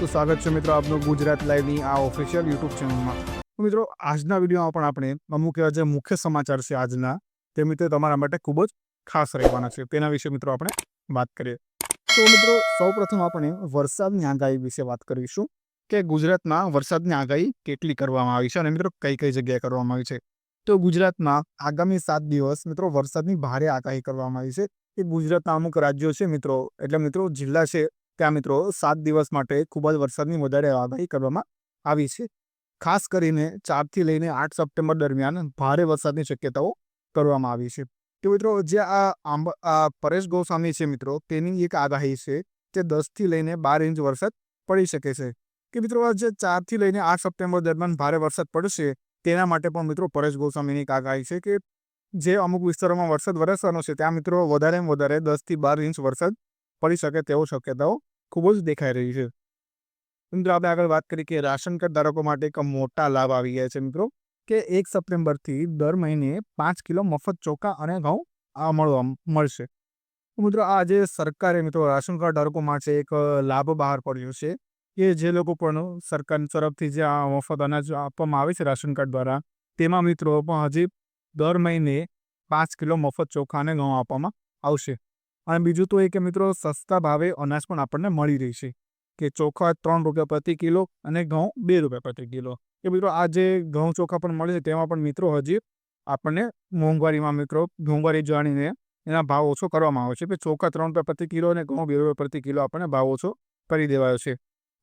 તો સ્વાગત છે મિત્રો આપનું ગુજરાત લાઈવની આ ઓફિશિયલ યુટ્યુબ ચેનલમાં મિત્રો, આજના વિડીયોમાં પણ આપણે અમુક એવા જે મુખ્ય સમાચાર છે આજના, તે મિત્રો તમારા માટે ખૂબ જ ખાસ રહેવાના છે. તેના વિશે મિત્રો આપણે વાત કરીએ. તો મિત્રો, સૌપ્રથમ આપણે વરસાદની આગાહી વિશે વાત કરીશું કે ગુજરાતમાં વરસાદની આગાહી કેટલી કરવામાં આવી છે અને મિત્રો, કઈ કઈ જગ્યાએ કરવામાં આવી છે. તો ગુજરાતમાં આગામી સાત દિવસ મિત્રો, વરસાદની ભારે આગાહી કરવામાં આવી છે. કે ગુજરાતના અમુક રાજ્યો છે મિત્રો. એટલે મિત્રો, જિલ્લા છે ત્યાં મિત્રો સાત દિવસ માટે ખૂબ જ વરસાદની વધારે આગાહી કરવામાં આવી છે. ખાસ કરીને ચારથી લઈને આઠ સપ્ટેમ્બર દરમિયાન ભારે વરસાદની શક્યતાઓ કરવામાં આવી છે. તો મિત્રો જે આ આંબ પરેશ ગોસ્વામી છે મિત્રો, તેની એક આગાહી છે તે દસથી લઈને બાર ઇંચ વરસાદ પડી શકે છે. કે મિત્રો જે ચારથી લઈને આઠ સપ્ટેમ્બર દરમિયાન ભારે વરસાદ પડશે, તેના માટે પણ મિત્રો પરેશ ગોસ્વામીની એક આગાહી છે કે જે અમુક વિસ્તારોમાં વરસાદ વરસવાનો છે, ત્યાં મિત્રો વધારેમાં વધારે દસથી બાર ઇંચ વરસાદ પડી શકે તેવો શક્યતાઓ ખૂબ જ દેખાઈ રહી છે મિત્રો આપણે આગળ વાત કરી કે રાશન કાર્ડ ધારકો માટે એક મોટા લાભ આવી ગયા છે મિત્રો કે એક સપ્ટેમ્બરથી દર મહિને પાંચ કિલો મફત ચોખા અને ઘઉં આ મળવા મળશે મિત્રો આ જે સરકારે મિત્રો રાશન કાર્ડ ધારકો માટે એક લાભ બહાર પડ્યો છે કે જે લોકો પણ સરકાર તરફથી જે આ મફત અનાજ આપવામાં આવે છે રાશન કાર્ડ દ્વારા, તેમાં મિત્રો પણ હજી દર મહિને પાંચ કિલો મફત ચોખા અને ઘઉં આપવામાં આવશે. અને બીજું તો એ કે મિત્રો સસ્તા ભાવે અનાજ પણ આપણને મળી રહેશે કે ચોખા ત્રણ રૂપિયા પ્રતિ કિલો અને ઘઉં બે રૂપિયા પ્રતિ કિલો. કે મિત્રો આ જે ઘઉં ચોખા પણ મળે છે તેમાં પણ મિત્રો હજી આપણને મોંઘવારીમાં મિત્રો મોંઘવારી જાણીને એના ભાવ ઓછો કરવામાં આવે છે. કે ચોખા ત્રણ રૂપિયા પ્રતિ કિલો અને ઘઉં બે રૂપિયા પ્રતિ કિલો આપણને ભાવ ઓછો કરી દેવાયો છે.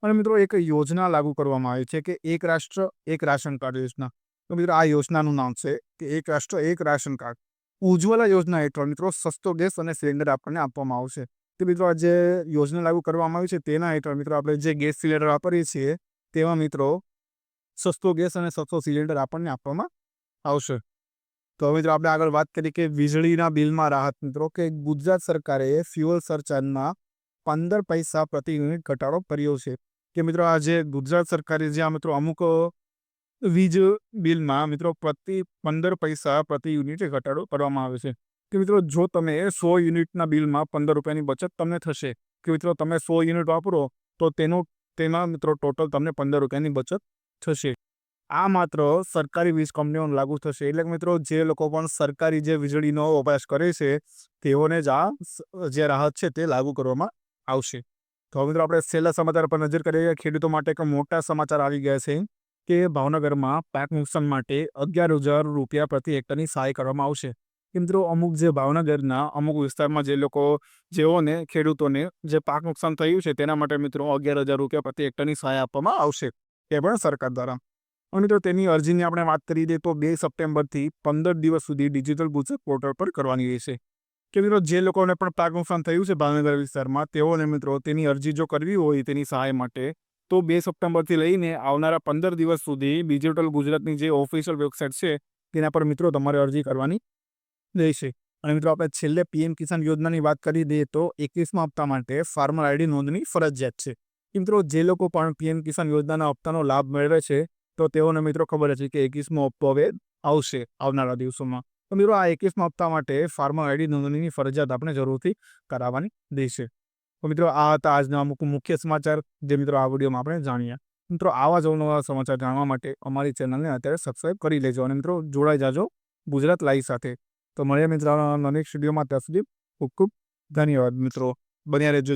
અને મિત્રો એક યોજના લાગુ કરવામાં આવી છે કે એક રાષ્ટ્ર એક રાશન કાર્ડ યોજના. તો મિત્રો આ યોજનાનું નામ છે કે એક રાષ્ટ્ર એક રાશન કાર્ડ. ઉજ્જવલા યોજના હેઠળ મિત્રો સસ્તો ગેસ અને સિલિન્ડર આપણને આપવામાં આવશે. તે મિત્રો આ જે યોજના લાગુ કરવામાં આવી છે તેના હેઠળ મિત્રો આપણે જે ગેસ સિલિન્ડર વાપરીએ છીએ તેમાં મિત્રો સસ્તો ગેસ અને સસ્તો સિલિન્ડર આપણને આપવામાં આવશે. તો હવે મિત્રો આપણે આગળ વાત કરી કે વીજળીના બિલમાં રાહત મિત્રો કે ગુજરાત સરકારે ફ્યુઅલ સરચાર્જમાં પંદર પૈસા પ્રતિ યુનિટ ઘટાડો કર્યો છે. કે મિત્રો આ જે ગુજરાત સરકારે જે આ મિત્રો અમુક વીજ બિલમાં મિત્રો પ્રતિ પંદર પૈસા પ્રતિ યુનિટે ઘટાડો કરવામાં આવે છે. કે મિત્રો જો તમે સો યુનિટના બિલમાં પંદર રૂપિયાની બચત તમને થશે, કે મિત્રો તમે સો યુનિટ વાપરો, તો તેનો, તેમાં મિત્રો ટોટલ તમને પંદર રૂપિયાની બચત થશે. આ માત્ર સરકારી વીજ કંપનીઓને લાગુ થશે. એટલે કે મિત્રો જે લોકો પણ સરકારી જે વીજળીનો વપરાશ કરે છે, તેઓને જ આ જે રાહત છે તે લાગુ કરવામાં આવશે. તો મિત્રો આપણે છેલ્લા સમાચાર પર નજર કરીએ. ખેડૂતો માટે એક મોટા સમાચાર આવી ગયા છે. કે ભાવનગરમાં પાક નુકસાન માટે અગિયાર હજાર રૂપિયા પ્રતિ હેક્ટરની સહાય કરવામાં આવશે. મિત્રો અમુક જે ભાવનગરના અમુક વિસ્તારમાં જે લોકો, જેઓને ખેડૂતોને જે પાક નુકસાન થયું છે તેના માટે મિત્રો અગિયાર હજાર રૂપિયા પ્રતિ હેક્ટરની સહાય આપવામાં આવશે, એ પણ સરકાર દ્વારા. અને મિત્રો તેની અરજીની આપણે વાત કરી દઈએ તો બે સપ્ટેમ્બરથી પંદર દિવસ સુધી ડિજિટલ ગુજરાત પોર્ટલ પર કરવાની રહેશે. કે મિત્રો જે લોકોને પણ પાક નુકસાન થયું છે ભાવનગર વિસ્તારમાં, તેઓને મિત્રો તેની અરજી જો કરવી હોય તેની સહાય માટે તો બે સપ્ટેમ્બરથી લઈને આવનારા પંદર દિવસ સુધી ડિજિટલ ગુજરાતની જે ઓફિશિયલ વેબસાઇટ છે, તેના પર મિત્રો તમારે અરજી કરવાની રહેશે. અને મિત્રો આપણે છેલ્લે પીએમ કિસાન યોજનાની વાત કરી દઈએ તો એકવીસમાં હપ્તા માટે ફાર્મર આઈડી નોંધણી ફરજિયાત છે. મિત્રો જે લોકો પણ પીએમ કિસાન યોજનાના હપ્તાનો લાભ મેળવે છે, તો તેઓને મિત્રો ખબર છે કે એકવીસમો હપ્તો હવે આવશે આવનારા દિવસોમાં. તો મિત્રો આ એકવીસમા હપ્તા માટે ફાર્મર આઈડી નોંધણીની ફરજિયાત આપણે જરૂરથી કરાવવાની રહેશે. તો મિત્રો, આ હતા આજના અમુક મુખ્ય સમાચાર જે મિત્રો આ વિડીયોમાં આપણે જાણ્યા મિત્રો, આવા જ નવા સમાચાર જાણવા માટે અમારી ચેનલને અત્યારે સબસ્ક્રાઈબ કરી લેજો અને મિત્રો, જોડાઈ જાજો ગુજરાત લાઈવ સાથે. તો મળીએ મિત્રો નેક્સ્ટ વિડીયોમાં ત્યાં સુધી ખૂબ ખૂબ ધન્યવાદ મિત્રો. બન્યા રહેજો.